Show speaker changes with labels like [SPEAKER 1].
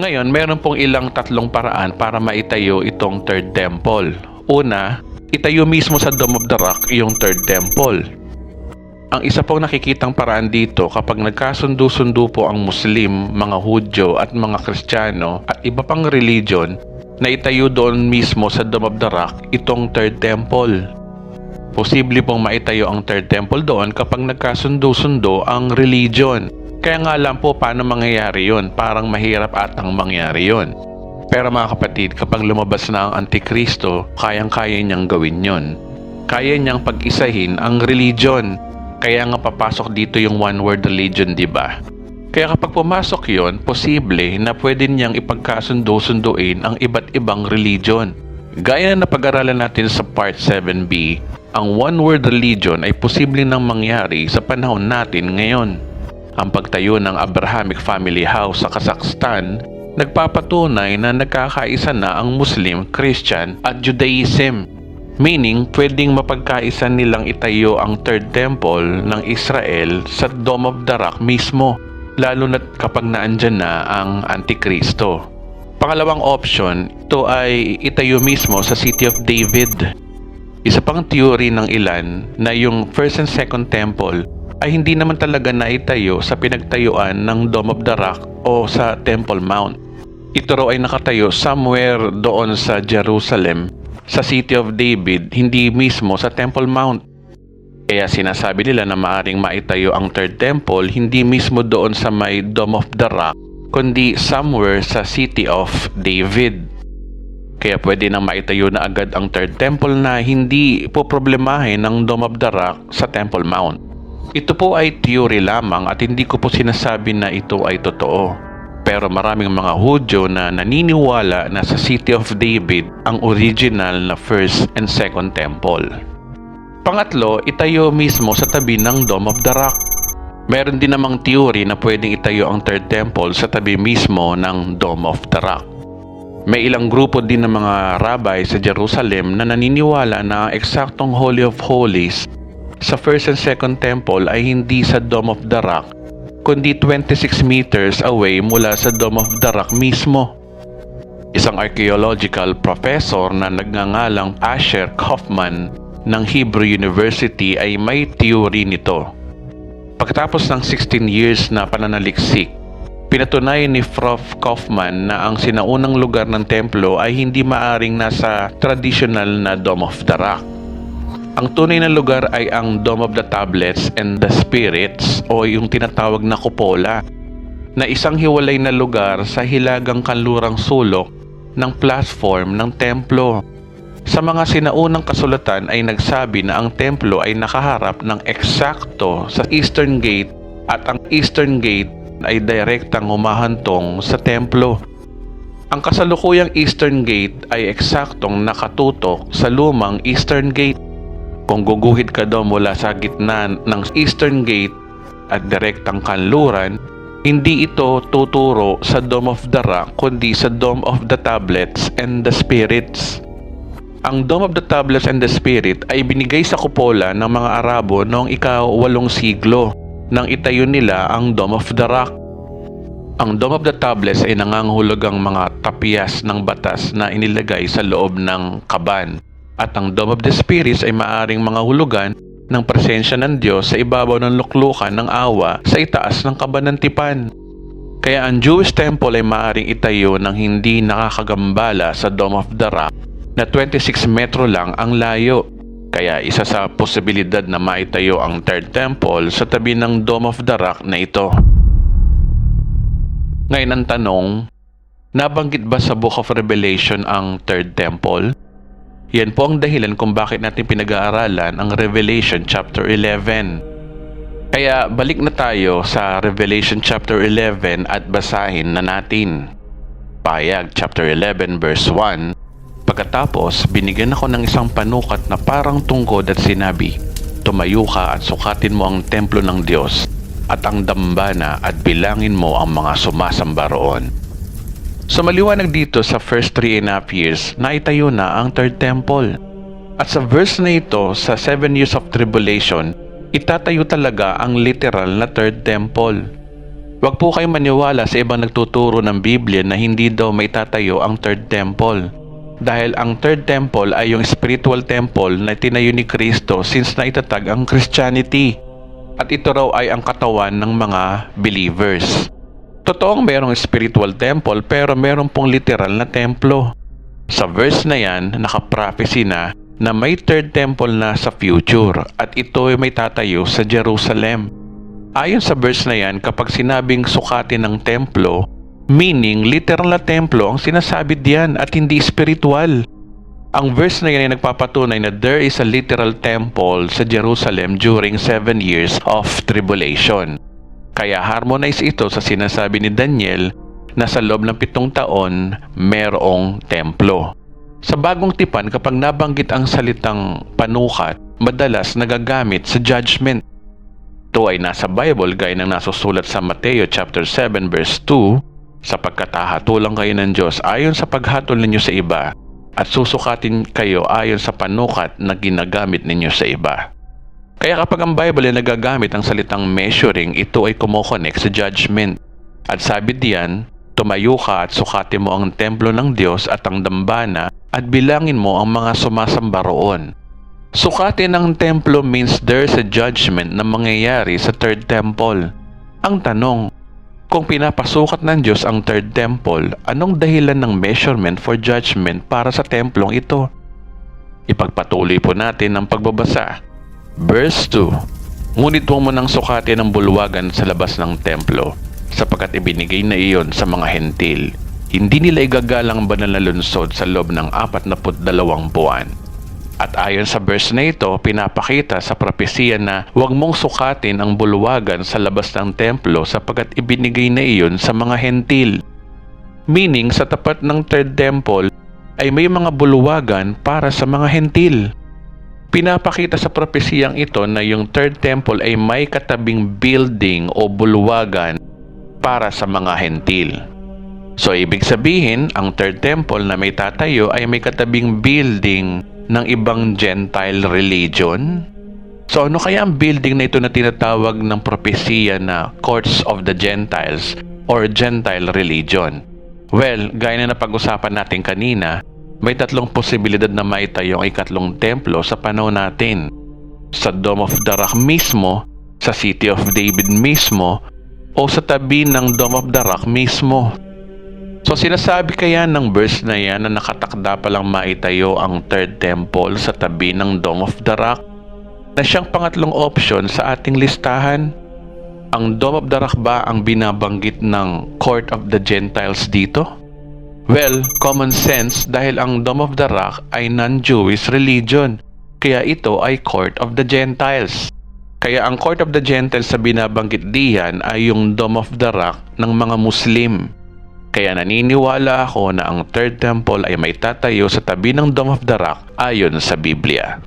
[SPEAKER 1] Ngayon, meron pong ilang tatlong paraan para maitayo itong third temple. Una, itayo mismo sa Dome of the Rock yung third temple. Ang isa pong nakikitang paraan dito kapag nagkasundo-sundo po ang Muslim, mga Hudyo at mga Kristiyano at iba pang religion na itayo doon mismo sa Dome of the Rock itong third temple. Posible pong maitayo ang third temple doon kapag nagkasundo-sundo ang religion. Kaya nga lang po paano mangyayari yon, parang mahirap atang mangyari yon. Pero mga kapatid, kapag lumabas na ang Antikristo, kayang-kaya niyang gawin yon. Kaya niyang pag-isahin ang religion. Kaya nga papasok dito yung one word religion, di ba? Kaya kapag pumasok yon, posible na pwede niyang ipagkasundo-sunduin ang iba't ibang religion. Gaya na napag-aralan natin sa part 7b, ang one word religion ay posible nang mangyari sa panahon natin ngayon. Ang pagtayo ng Abrahamic Family House sa Kazakhstan nagpapatunay na nagkakaisa na ang Muslim, Christian at Judaism. Meaning, pwedeng mapagkaisa nilang itayo ang Third Temple ng Israel sa Dome of the Rock mismo, lalo na kapag naandyan na ang Antikristo. Pangalawang option, ito ay itayo mismo sa City of David. Isa pang theory ng ilan na yung First and Second Temple ay hindi naman talaga naitayo sa pinagtayuan ng Dome of the Rock o sa Temple Mount. Ito raw ay nakatayo somewhere doon sa Jerusalem, sa City of David, hindi mismo sa Temple Mount. Kaya sinasabi nila na maaring maitayo ang Third Temple hindi mismo doon sa may Dome of the Rock, kundi somewhere sa City of David. Kaya pwede nang maitayo na agad ang Third Temple na hindi po problemahin ng Dome of the Rock sa Temple Mount. Ito po ay theory lamang at hindi ko po sinasabi na ito ay totoo. Pero maraming mga Hudyo na naniniwala na sa City of David ang original na First and Second Temple. Pangatlo, itayo mismo sa tabi ng Dome of the Rock. Meron din namang theory na pwedeng itayo ang Third Temple sa tabi mismo ng Dome of the Rock. May ilang grupo din ng mga rabbi sa Jerusalem na naniniwala na eksaktong Holy of Holies sa First and Second Temple ay hindi sa Dome of the Rock, kundi 26 meters away mula sa Dome of the Rock mismo. Isang archaeological professor na nagngangalang Asher Kaufman ng Hebrew University ay may theory nito. Pagkatapos ng 16 years na pananaliksik, pinatunayan ni Prof. Kaufman na ang sinaunang lugar ng templo ay hindi maaring nasa traditional na Dome of the Rock. Ang tunay na lugar ay ang Dome of the Tablets and the Spirits o yung tinatawag na kupola na isang hiwalay na lugar sa hilagang kanlurang sulok ng platform ng templo. Sa mga sinaunang kasulatan ay nagsabi na ang templo ay nakaharap ng eksakto sa Eastern Gate at ang Eastern Gate ay direktang humahantong sa templo. Ang kasalukuyang Eastern Gate ay eksaktong nakatutok sa lumang Eastern Gate. Kung guguhit ka daw mula sa gitna ng Eastern Gate at direktang kanluran, hindi ito tuturo sa Dome of the Rock kundi sa Dome of the Tablets and the Spirits. Ang Dome of the Tablets and the Spirit ay binigay sa kupola ng mga Arabo noong ika-walong siglo nang itayo nila ang Dome of the Rock. Ang Dome of the Tablets ay nangangahulugang mga tapyas ng batas na inilagay sa loob ng kaban at ang Dome of the Spirits ay maaring mga hulugan ng presensya ng Diyos sa ibabaw ng luklukan ng awa sa itaas ng kabanantipan. Kaya ang Jewish temple ay maaaring itayo ng hindi nakakagambala sa Dome of the Rock na 26 metro lang ang layo. Kaya isa sa posibilidad na maitayo ang third temple sa tabi ng Dome of the Rock na ito. Ngayon ang tanong, nabanggit ba sa Book of Revelation ang third temple? Yan po ang dahilan kung bakit natin pinag-aaralan ang Revelation chapter 11. Kaya balik na tayo sa Revelation chapter 11 at basahin na natin. Payag chapter 11 verse 1 Pagkatapos, binigyan ako ng isang panukat na parang tungkod at sinabi, Tumayo ka at sukatin mo ang templo ng Diyos at ang dambana at bilangin mo ang mga sumasamba roon. So maliwanag dito sa first three and a half years na itayo na ang third temple. At sa verse na ito, sa seven years of tribulation, itatayo talaga ang literal na third temple. Huwag po kayong maniwala sa ibang nagtuturo ng Biblia na hindi daw may tatayo ang third temple. Dahil ang third temple ay yung spiritual temple na tinayo ni Kristo since na itatag ang Christianity. At ito raw ay ang katawan ng mga believers. Totoong merong spiritual temple pero meron pong literal na templo. Sa verse na yan, naka-prophecy na na may third temple na sa future at ito ay may tatayo sa Jerusalem. Ayon sa verse na yan, kapag sinabing sukatin ng templo, meaning literal na templo ang sinasabi diyan at hindi spiritual. Ang verse na yan ay nagpapatunay na there is a literal temple sa Jerusalem during seven years of tribulation. Kaya harmonize ito sa sinasabi ni Daniel na sa loob ng pitong taon merong templo. Sa bagong tipan, kapag nabanggit ang salitang panukat, madalas nagagamit sa judgment. Ito ay nasa Bible gaya ng nasusulat sa Mateo chapter 7 verse 2, sapagkat hahatulang kayo ng Diyos ayon sa paghatol ninyo sa iba at susukatin kayo ayon sa panukat na ginagamit ninyo sa iba. Kaya kapag ang Bible ay nagagamit ang salitang measuring, ito ay kumokonek sa judgment. At sabi diyan, tumayo ka at sukatin mo ang templo ng Diyos at ang dambana at bilangin mo ang mga sumasamba roon. Sukatin ang templo means there's a judgment na mangyayari sa third temple. Ang tanong, kung pinapasukat ng Diyos ang third temple, anong dahilan ng measurement for judgment para sa templong ito? Ipagpatuloy po natin ang pagbabasa. Verse 2 Ngunit huwag mo nang sukatin ang bulwagan sa labas ng templo, sapagkat ibinigay na iyon sa mga hentil. Hindi nila igagalang banal na lunsod sa loob ng apat na dalawang buwan. At ayon sa verse na ito, pinapakita sa propesiya na huwag mong sukatin ang bulwagan sa labas ng templo sapagkat ibinigay na iyon sa mga hentil. Meaning, sa tapat ng third temple ay may mga bulwagan para sa mga hentil. Pinapakita sa propesiyang ito na yung third temple ay may katabing building o bulwagan para sa mga hentil. So ibig sabihin, ang third temple na may tatayo ay may katabing building ng ibang Gentile religion? So ano kaya ang building na ito na tinatawag ng propesiya na Courts of the Gentiles or Gentile religion? Well, gaya na napag-usapan natin kanina, may tatlong posibilidad na maitayo ang ikatlong templo sa panahon natin. Sa Dome of the Rock mismo, sa City of David mismo, o sa tabi ng Dome of the Rock mismo. So sinasabi kaya ng verse na yan na nakatakda palang maitayo ang third temple sa tabi ng Dome of the Rock na siyang pangatlong option sa ating listahan? Ang Dome of the Rock ba ang binabanggit ng Court of the Gentiles dito? Well, common sense dahil ang Dome of the Rock ay non-Jewish religion, kaya ito ay Court of the Gentiles. Kaya ang Court of the Gentiles sa binabanggit diyan ay yung Dome of the Rock ng mga Muslim. Kaya naniniwala ako na ang Third Temple ay may tatayo sa tabi ng Dome of the Rock ayon sa Biblia.